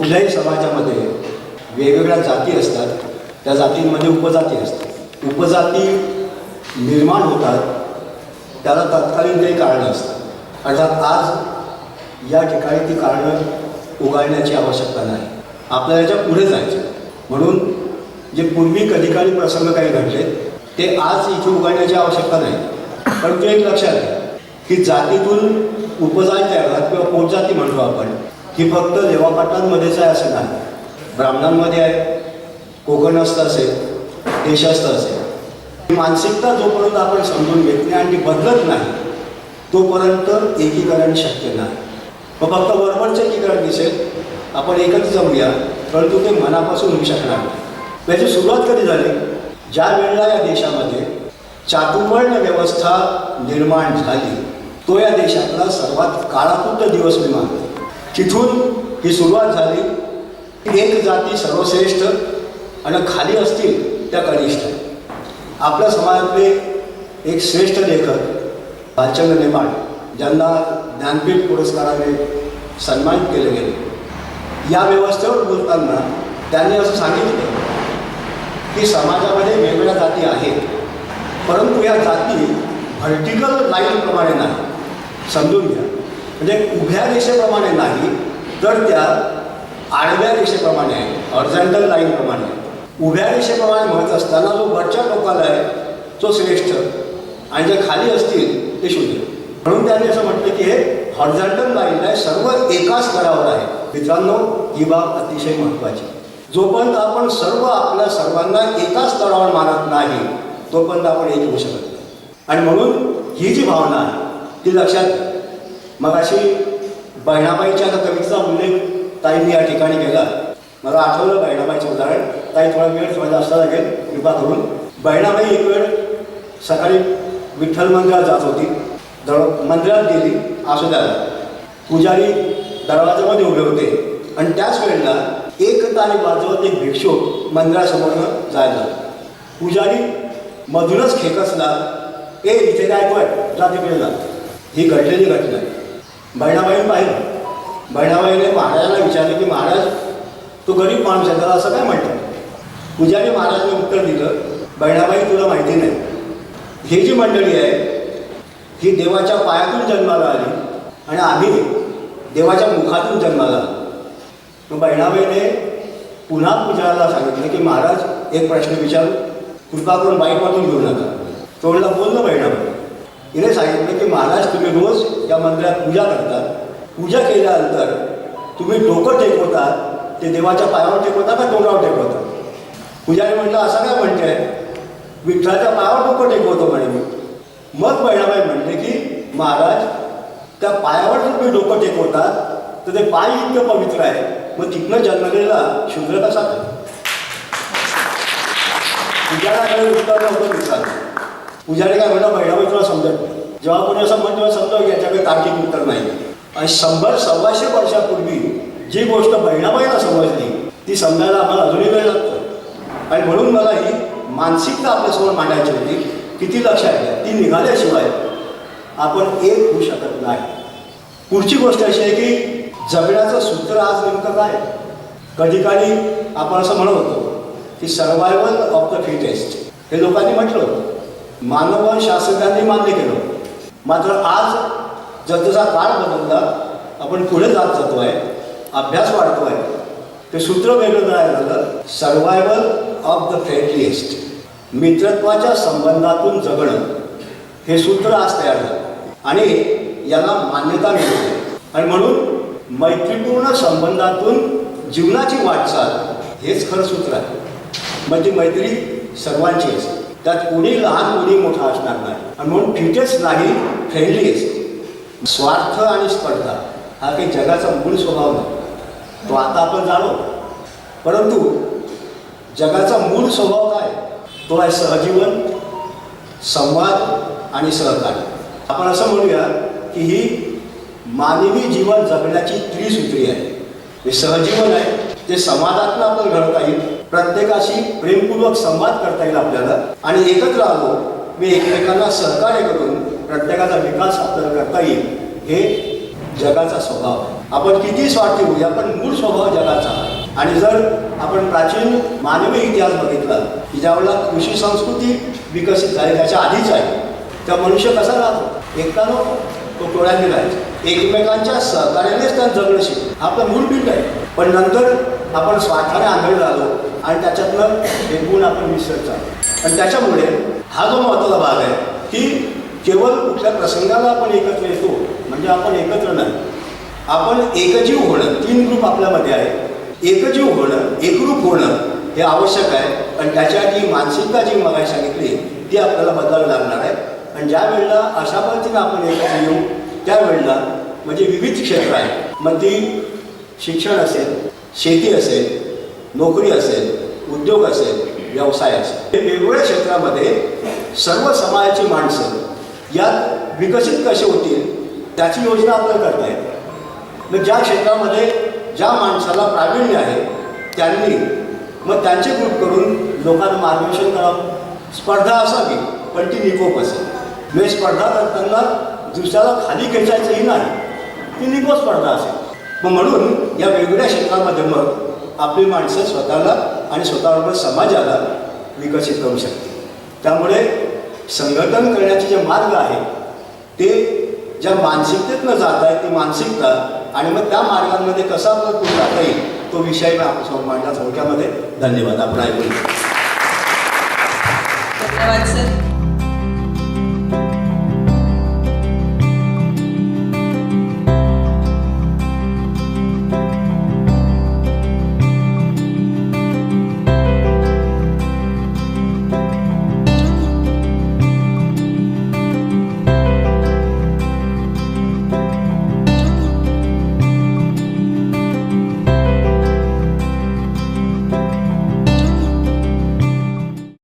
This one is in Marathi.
कुठल्याही समाजामध्ये वेगवेगळ्या जाती असतात त्या जातींमध्ये उपजाती असतात. उपजाती निर्माण होतात त्याला तत्कालीन काही कारणं असतात. अर्थात आज या ठिकाणी ती कारणं उगाळण्याची आवश्यकता नाही. आपल्याला याच्यापुढे जायचं. म्हणून जे पूर्वी कधी प्रसंग काही घडले ते आज इथे उगाळण्याची आवश्यकता नाही. पण ते एक लक्षात घ्या की जातीतून उपजाती तयार होतात किंवा पोटजाती म्हणतो आपण ही फक्त देवापाटांमध्येच आहे असं नाही. ब्राह्मणांमध्ये आहे कोकणस्थ असेल देशस्थ असेल. ही मानसिकता जोपर्यंत आपण समजून घेत नाही आणि ती बदलत नाही तोपर्यंत एकीकरण शक्य नाही. मग फक्त वरवरचं एकीकरण दिसेल. आपण एकच जमूया परंतु ते मनापासून होऊ शकणार नाही. त्याची सुरुवात कधी झाली? ज्या वेळेला या देशामध्ये चातुर्वर्ण व्यवस्था निर्माण झाली तो या देशातला सर्वात काळाकुट्ट दिवस मी मानतो तिथून ही सुरुवात झाली. एक जाती सर्वश्रेष्ठ आणि खाली असतील त्या कनिष्ठ. आपल्या समाजातले एक श्रेष्ठ लेखक भालचंद्र नेमाड ज्यांना ज्ञानपीठ पुरस्काराने सन्मानित केले गेले. या व्यवस्थेवर बोलताना त्यांनी असं सांगितलं की समाजामध्ये वेगवेगळ्या जाती आहेत परंतु या जाती व्हर्टिकल लाईनप्रमाणे नाही समजून घ्या. म्हणजे उभ्या रेषेप्रमाणे नाही तर त्या आडव्या रेषेप्रमाणे आहे हॉर्झेंटल लाईनप्रमाणे आहे. उभ्या रेषेप्रमाणे म्हणत असताना जो वरच्या टोकाला आहे तो श्रेष्ठ. आणि जे खाली असतील ते शून्य. म्हणून त्यांनी असं म्हटलं की हे हॉर्झेंटल लाईन आहे सर्व एकाच स्तरावर आहे. मित्रांनो ही बाब अतिशय महत्त्वाची. जोपर्यंत आपण सर्व आपल्या सर्वांना एकाच स्तरावर मानत नाही तोपर्यंत आपण एक होऊ शकत नाही. आणि म्हणून ही जी भावना आहे ती लक्षात घ्या. मग अशी बहिणाबाईच्या कवितेचा उल्लेख ताईंनी या ठिकाणी केला. मला आठवलं बहिणाबाईचं उदाहरण. ताई थोडा वेळ थोडा जास्त लागेल. कृपा करून. बहिणाबाई एक वेळ सकाळी विठ्ठल मंदिरात जात होती. दर मंदिरात गेली. असू द्याला पुजारी दरवाजामध्ये उभे होते. आणि त्याच वेळेला एक ताई वाजवत एक भिक्षुक मंदिरासमोरनं जायला पुजारी मधूनच खेकसला ए इथे काय होय जा तिकडे जा. ही घडलेली घटना. आहे बहिणाबाईने पाहिलं. बहिणाबाईने महाराजांना विचारलं की महाराज तू गरीब माणूस आहे त्याला असं काय म्हणतात? पुजारी महाराजांनी उत्तर दिलं बहिणाबाई तुला माहिती नाही. ही जी मंडळी आहे ही देवाच्या पायातून जन्माला आली आणि आम्ही देवाच्या मुखातून जन्माला आलो. मग बहिणाबाईने पुन्हा पुजाराला सांगितलं की महाराज एक प्रश्न विचारू. कृपा करून बाईकमधून घेऊ नका. तो म्हणला बोल ना बहिणाबाई. हिने सांगितलं की महाराज तुम्ही रोज या मंदिरात पूजा करतात. पूजा केल्यानंतर तुम्ही डोकं टेकवतात ते देवाच्या पायावर टेकवता का तोंडावर टेकवता पूजाने म्हटलं असं काय म्हणते विठ्ठलाच्या पायावर डोकं टेकवतो म्हणे मी. मग बहिणाबाई म्हणते की महाराज त्या पायावर जर तुम्ही डोकं टेकवतात तर ते पाय इतकं पवित्र आहे. मग तिथनं जन्मलेला शूद्र कसा पूजाला उत्तर नव्हतं विचारलं. पुजारी काय म्हणलं बहिणाबाई तुला समजत नाही. जेव्हा कोणी असं म्हणतो तेव्हा समजावं याच्याकडे तार्किक उत्तर नाही. आणि शंभर सव्वाशे वर्षापूर्वी जी गोष्ट बहिणाबाईला समजली ती समजायला आम्हाला अजूनही वेळ लागतो. आणि म्हणून मला ही मानसिकता आपल्यासमोर मांडायची होती किती लक्षात घ्या ती निघाल्याशिवाय आपण एक होऊ शकत नाही. पुढची गोष्ट अशी आहे की जगण्याचं सूत्र आज नेमकं काय? कधी काळी आपण असं म्हणत होतो की सर्वायवल ऑफ द फिटेस्ट. हे लोकांनी म्हटलं होतं. मानव शास्त्रज्ञांनी मान्य केलं. मात्र आज जसजसा काळ बदलला आपण पुढे जात जातो आहे अभ्यास वाढतो आहे ते सूत्र वेगळं काय झालं सर्वायवल ऑफ द फ्रेंडलिएस्ट मित्रत्वाच्या संबंधातून जगणं. हे सूत्र आज तयार झालं. आणि याला मान्यता मिळते आणि म्हणून मैत्रीपूर्ण संबंधातून जीवनाची वाटचाल हेच खरं सूत्र आहे. म्हणजे मैत्री सर्वांची असते त्यात कोणी लहान कोणी मोठा असणार नाही. आणि म्हणून फिटेस्ट नाही फ्रेंडलीएस्ट स्वार्थ आणि स्पर्धा हा काही जगाचा मूळ स्वभाव नाही. तो आता आपण जाणो. परंतु जगाचा मूळ स्वभाव काय? तो आहे सहजीवन संवाद आणि सहकार्य. आपण असं म्हणूया की ही मानवी जीवन जगण्याची त्रिसूत्री आहे. हे सहजीवन आहे ते समाजातनं आपल्याला घडता येईल प्रत्येकाशी प्रेमपूर्वक संवाद करता येईल आपल्याला. आणि एकत्र आलो मी एकमेकांना सहकार्य करून प्रत्येकाचा विकास आपल्याला करता येईल हे जगाचा स्वभाव. आहे आपण किती स्वार्थी होऊया पण मूळ स्वभाव जगाचा. आणि जर आपण प्राचीन मानवी इतिहास बघितला की ज्यावेळेला कृषी संस्कृती विकसित झाली त्याच्या आधीच आहे त्या मनुष्य कसा राहतो? एकटा नको तो टोळ्यांनी राहायचा. एकमेकांच्या सहकार्यानेच त्यांना जगणं शिकतो आपला मूळ पीठ आहे. पण नंतर आपण स्वार्थाने आंधळे झालो आणि त्याच्यातनं हे गुण आपण विसरत चाललो आणि त्याच्यामुळे हा जो महत्त्वाचा भाग आहे की केवळ कुठल्या प्रसंगाला आपण एकत्र येतो म्हणजे आपण एकत्र नाही. आपण एकजीव होणं तीन ग्रुप आपल्यामध्ये आहे एकजीव होणं एकरूप होणं हे आवश्यक आहे. आणि त्याच्यासाठी मानसिकता जी मला सांगितली ती आपल्याला बदलावी लागणार आहे. आणि ज्या वेळेला अशा पद्धतीने आपण एकत्र येऊ त्यावेळेला म्हणजे विविध क्षेत्र आहे मग ती शिक्षण असेल शेती असेल नोकरी असेल उद्योग असेल व्यवसाय असेल. हे वेगवेगळ्या क्षेत्रामध्ये सर्व समाजाची माणसं यात विकसित कसे होतील त्याची योजना आपल्याला करता येते मग ज्या क्षेत्रामध्ये ज्या माणसाला प्रावीण्य आहे त्यांनी मग त्यांचे ग्रुप करून लोकांना मार्गदर्शन करावं. स्पर्धा असावी पण ती निकोप असेल. म्हणजे स्पर्धा करताना दुसऱ्याला खाली खेचायचंही नाही. ती निकोप स्पर्धा असेल. मग म्हणून या वेगवेगळ्या क्षेत्रामध्ये मग आपली माणसं स्वतःला आणि स्वतःबरोबर समाजाला विकसित करू शकते त्यामुळे संघटन करण्याचे जे मार्ग आहेत ते ज्या मानसिकतेतनं जात आहे ती मानसिकता आणि मग त्या मार्गांमध्ये कसा आपला पुढे जाता येईल तो विषय मी आपल्यासमोर मांडला. थोडक्यामध्ये धन्यवाद. आपण ऐकून. धन्यवाद सर.